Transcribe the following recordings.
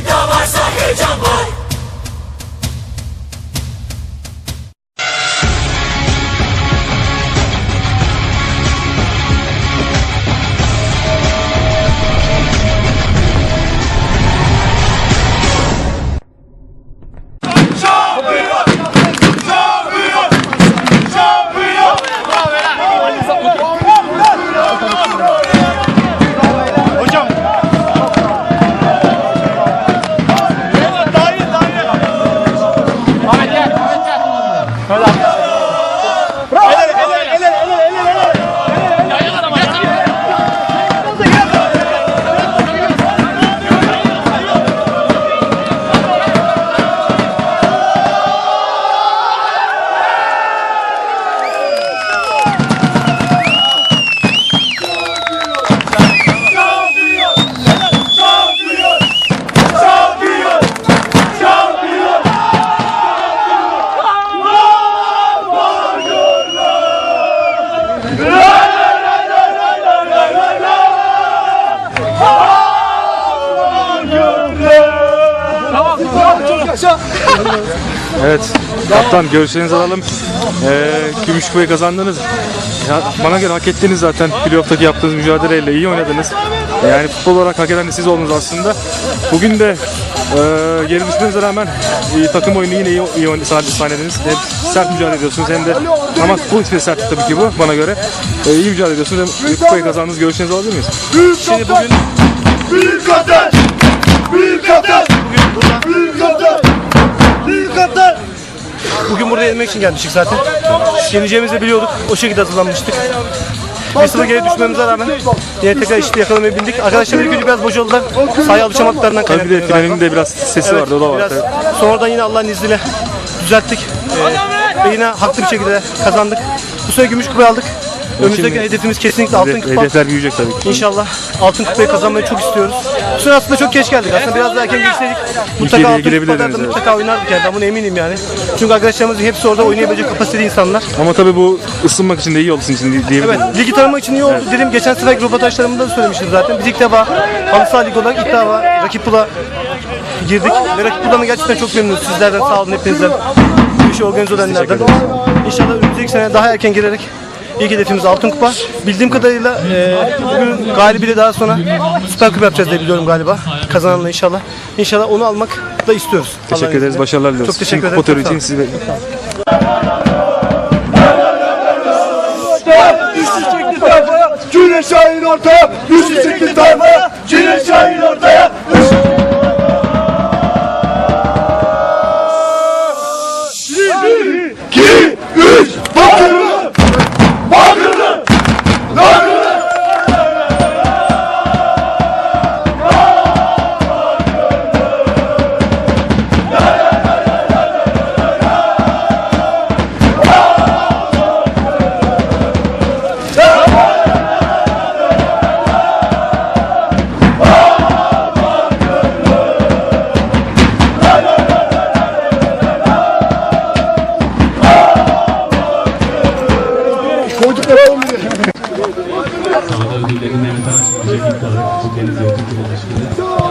İddia varsa heyecan var Evet. Kaptan görüşlerinizi alalım. Ee, Gümüş Kupayı kazandınız. Ya, bana göre hak ettiniz zaten. Playoff'taki yaptığınız mücadeleyle iyi oynadınız. Yani futbol olarak hak eden de siz oldunuz aslında. Bugün de e, geri düşmenize rağmen e, takım oyunu yine iyi, iyi oyun- sahne- sahnediniz. Hem sert mücadele ediyorsunuz hem de ama futbol için de sert tabii ki bu bana göre. E, iyi mücadele ediyorsunuz. Hem kupayı kazandınız. Görüşlerinizi alabilir miyiz? Şimdi bugün Büyük kaptan! Büyük kaptan! Bugün burada yenmek için gelmiştik zaten. Yeneceğimizi de biliyorduk. O şekilde hazırlanmıştık. Bir sıra geri düşmemize rağmen yine tekrar işte yakalamayı bildik. Arkadaşlar ilk önce biraz boşaldılar. Sahaya alışamadıklarından Tabii bir de kaynaklanıyor galiba. finalin de biraz sesi vardı. O da var. biraz. tabii. Sonradan yine Allah'ın izniyle düzelttik. Ee, ve yine haklı bir şekilde kazandık. Bu sene gümüş kupayı aldık. Önümüzdeki hedefimiz kesinlikle altın kupa. hedefler büyüyecek tabii ki. İnşallah altın kupayı kazanmayı çok istiyoruz. Bu sene aslında çok geç geldik. Aslında biraz daha erken geçseydik mutlaka altın kupalarda evet. mutlaka oynardık yani. Ben buna eminim yani. Çünkü arkadaşlarımızın hepsi orada oynayabilecek kapasiteli insanlar. Ama tabii bu ısınmak için de iyi oldu sizin için diyebilirim. Evet, ligi tanımak için iyi oldu. Dedim geçen sefer röportajlarımda da söylemiştim zaten. Biz ilk defa halı saha ligi olarak ilk defa rakip pula girdik. Ve rakip puldan gerçekten çok memnunuz. Sizlerden sağ olun hepinizden. Bu işi organize olanlardan. İnşallah önümüzdeki sene daha erken girerek ilk hedefimiz altın kupa. Bildiğim kadarıyla e, bugün galibiyle daha sonra süper kupa yapacağız diye biliyorum galiba. Kazananla inşallah. İnşallah onu almak da istiyoruz. Teşekkür ederiz. Başarılar diliyoruz. Çok teşekkür ederim. kupa için sağ olun. sizi Yüzü çekti tayfaya, Güneş Şahin ortaya, yüzü çekti tayfaya, Güneş Şahin ortaya. Üç, Koydukları olmuyor. Sahada ödüllerini Mehmet ilk olarak bu Deniz Yönetim Kurulu Başkanı.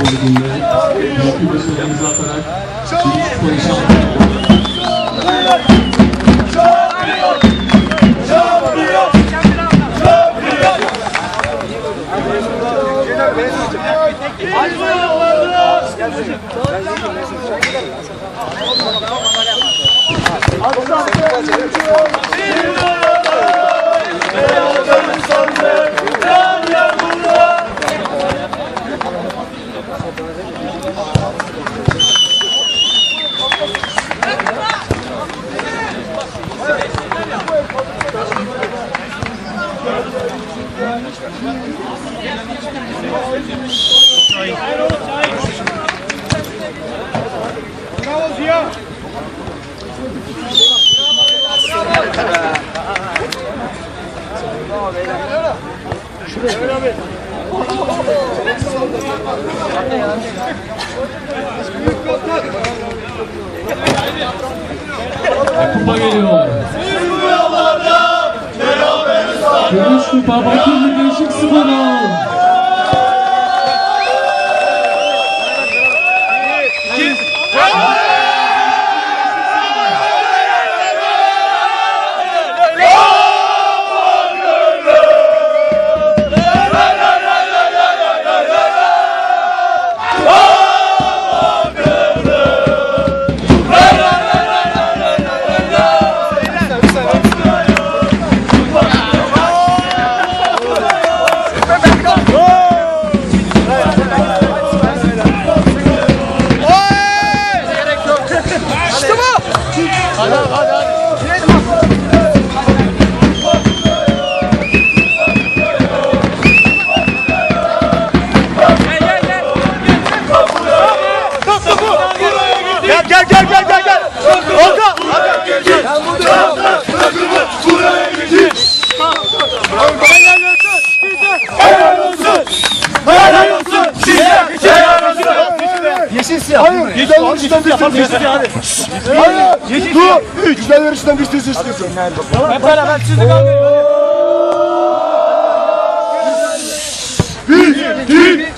Liginde büyük bir başarı imza atarak Büyük Spor'un şampiyonu Kupa geliyor. Gümüş kupa Bakırlı Beşik Spor'a. Yarıştan bir ses istiyorsun. Hayır, dur. Güzel yarıştan ses istiyorsun. Hep beraber sizi kaldırın. Bir, iki,